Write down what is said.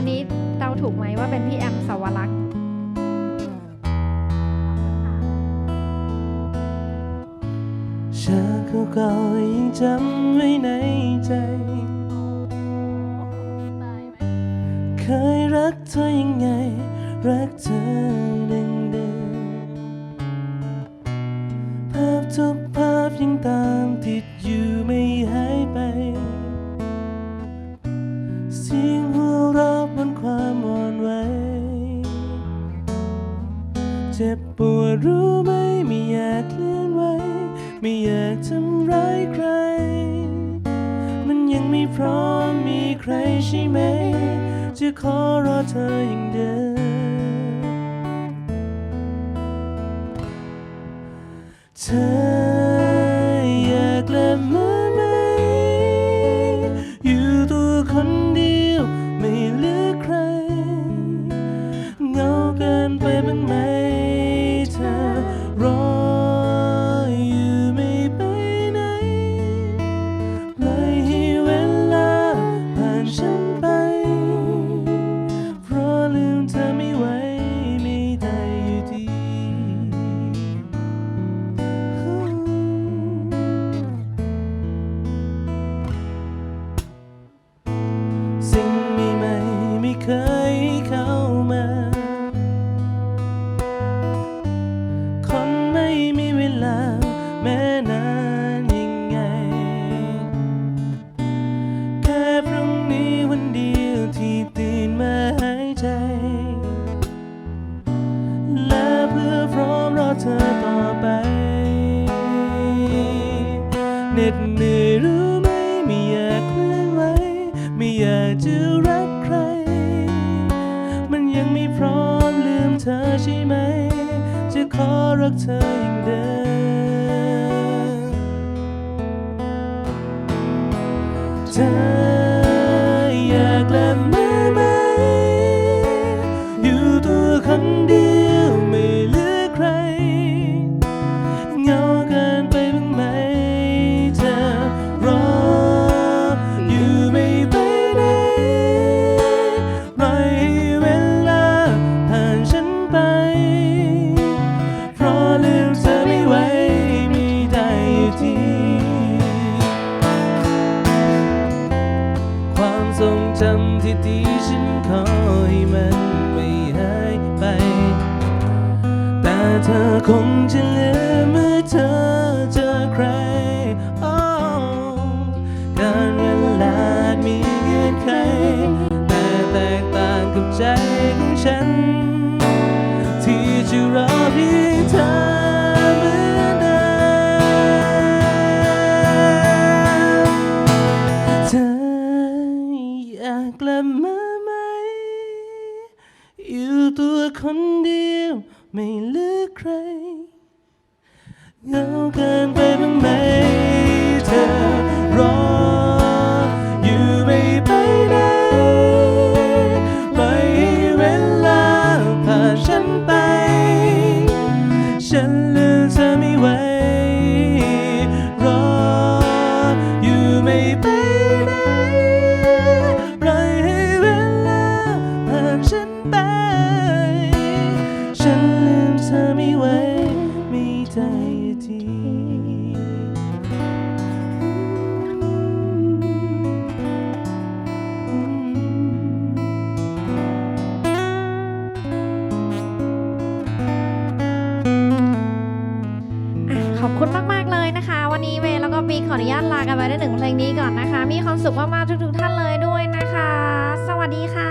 อันนี้เดาถูกไหมว่าเป็นพี่แอมสวรักษ์ชาเก่าๆยังจำไว้ในใจ เคยรักเธอยังไง รักเธอดังเดิมภาพทุกภาพยังตาม พร้อมมีใครใช่ไหม จะขอรอเธออย่างเดิมเธออยากกลับมาไหม อยู่ตัวคนเดียวไม่เหลือใคร เงาเกินไปบ้างไหม ดเหนื่อยรู้ไหมไม่อยากเคลื่อนไหวไม่อยากจะรักใคร มันยังไม่พร้อมลืมเธอใช่ไหม จะขอรักเธออย่างเดิม ทรงจำที่ดีฉันขอให้มันไม่หายไป แต่เธอคงจะลืมเมื่อเธอ อยากกลับมาไหม อยู่ตัวคนเดียวไม่เหลือใคร กันไปด้วยหนึ่งเพลงนี้ก่อนนะคะ มีความสุขมากๆทุกๆท่านเลยด้วยนะคะ สวัสดีค่ะ